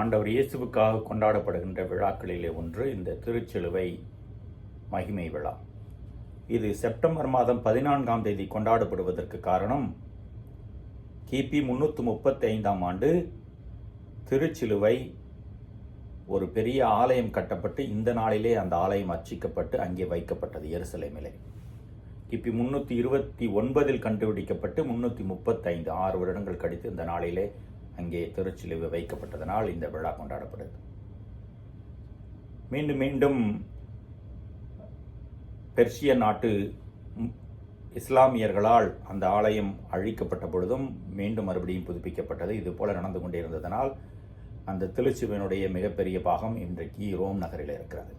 ஆண்டவர் இயேசுவுக்காக கொண்டாடப்படுகின்ற விழாக்களிலே ஒன்று இந்த திருச்சிலுவை மகிமை விழா. இது செப்டம்பர் மாதம் பதினான்காம் தேதி கொண்டாடப்படுவதற்கு காரணம் கிபி முன்னூற்றி முப்பத்தி ஐந்தாம் ஆண்டு திருச்சிலுவை ஒரு பெரிய ஆலயம் கட்டப்பட்டு இந்த நாளிலே அந்த ஆலயம் அர்ச்சிக்கப்பட்டு அங்கே வைக்கப்பட்டது எருசலேமிலே. கிபி முன்னூற்றி இருபத்தி ஒன்பதில் கண்டுபிடிக்கப்பட்டு முன்னூற்றி முப்பத்தைந்து ஆறு வருடங்கள் கழித்து இந்த நாளிலே அங்கே திருச்சிலுவை வைக்கப்பட்டதனால் இந்த விழா கொண்டாடப்படுது. மீண்டும் மீண்டும் பெர்சிய நாட்டு இஸ்லாமியர்களால் அந்த ஆலயம் அழிக்கப்பட்ட பொழுதும் மீண்டும் மறுபடியும் புதுப்பிக்கப்பட்டது. இது போல நடந்து கொண்டே இருந்ததனால் அந்த திருச்சிவனுடைய மிகப்பெரிய பாகம் இன்றைக்கு ரோம் நகரில் இருக்கிறது.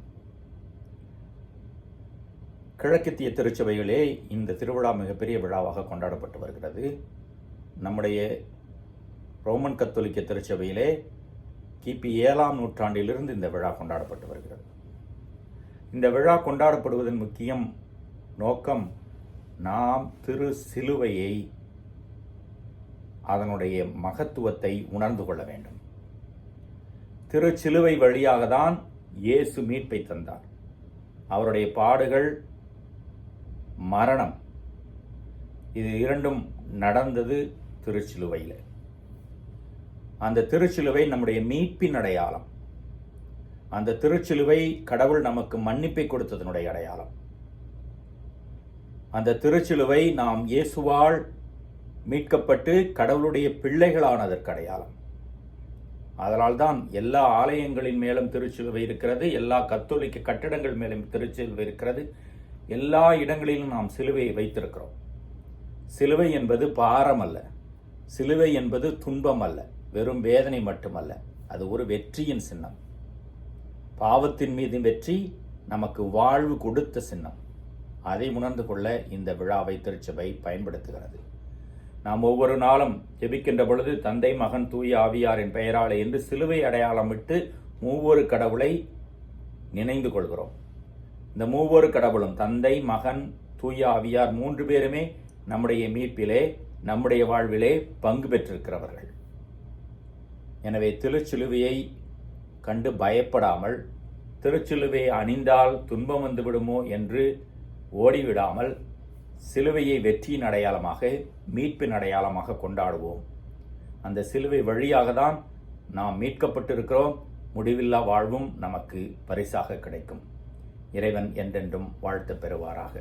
கிழக்கத்திய திருச்சபைகளே இந்த திருவிழா மிகப்பெரிய விழாவாக கொண்டாடப்பட்டு வருகிறது. நம்முடைய ரோமன் கத்தோலிக்க திருச்சபையிலே கிபி ஏழாம் நூற்றாண்டிலிருந்து இந்த விழா கொண்டாடப்பட்டு வருகிறது. இந்த விழா கொண்டாடப்படுவதன் முக்கியம் நோக்கம் நாம் திரு சிலுவையை அதனுடைய மகத்துவத்தை உணர்ந்து கொள்ள வேண்டும். திரு சிலுவை வழியாக தான் இயேசு மீட்பை தந்தார். அவருடைய பாடுகள் மரணம். இது இரண்டும் நடந்தது திருச்சிலுவையில். அந்த திருச்சிலுவை நம்முடைய மீட்பின் அடையாளம். அந்த திருச்சிலுவை கடவுள் நமக்கு மன்னிப்பை கொடுத்ததனுடைய அடையாளம். அந்த திருச்சிலுவை நாம் இயேசுவால் மீட்கப்பட்டு கடவுளுடைய பிள்ளைகளானதற்கு அடையாளம். அதனால்தான் எல்லா ஆலயங்களின் மேலும் திருச்சிலுவை இருக்கிறது எல்லா கத்தோலிக்க கட்டிடங்கள் மேலும் திருச்சிலுவை இருக்கிறது. எல்லா இடங்களிலும் நாம் சிலுவையை வைத்திருக்கிறோம். சிலுவை என்பது பாரம் அல்ல சிலுவை என்பது துன்பம் அல்ல வெறும் வேதனை மட்டுமல்ல அது ஒரு வெற்றியின் சின்னம். பாவத்தின் மீது வெற்றி நமக்கு வாழ்வு கொடுத்த சின்னம். அதை உணர்ந்து கொள்ள இந்த விழாவை திருச்சபை பயன்படுத்துகிறது. நாம் ஒவ்வொரு நாளும் ஜெபிக்கின்ற பொழுது தந்தை மகன் தூய ஆவியாரின் பெயராலே என்று சிலுவை அடையாளம் விட்டு மூவொரு கடவுளை நினைந்து கொள்கிறோம். இந்த மூவொரு கடவுளும் தந்தை மகன் தூய ஆவியார் மூன்று பேருமே நம்முடைய மீட்பிலே நம்முடைய வாழ்விலே பங்கு பெற்றிருக்கிறவர்கள். எனவே திருச்சிலுவையை கண்டு பயப்படாமல் திருச்சிலுவையை அணிந்தால் துன்பம் வந்துவிடுமோ என்று ஓடிவிடாமல் சிலுவையை வெற்றியின் அடையாளமாக மீட்பின் அடையாளமாக கொண்டாடுவோம். அந்த சிலுவை வழியாக தான் நாம் மீட்கப்பட்டிருக்கிறோம். முடிவில்லா வாழ்வும் நமக்கு பரிசாக கிடைக்கும். இறைவன் என்றென்றும் வாழ்த்து பெறுவாராக.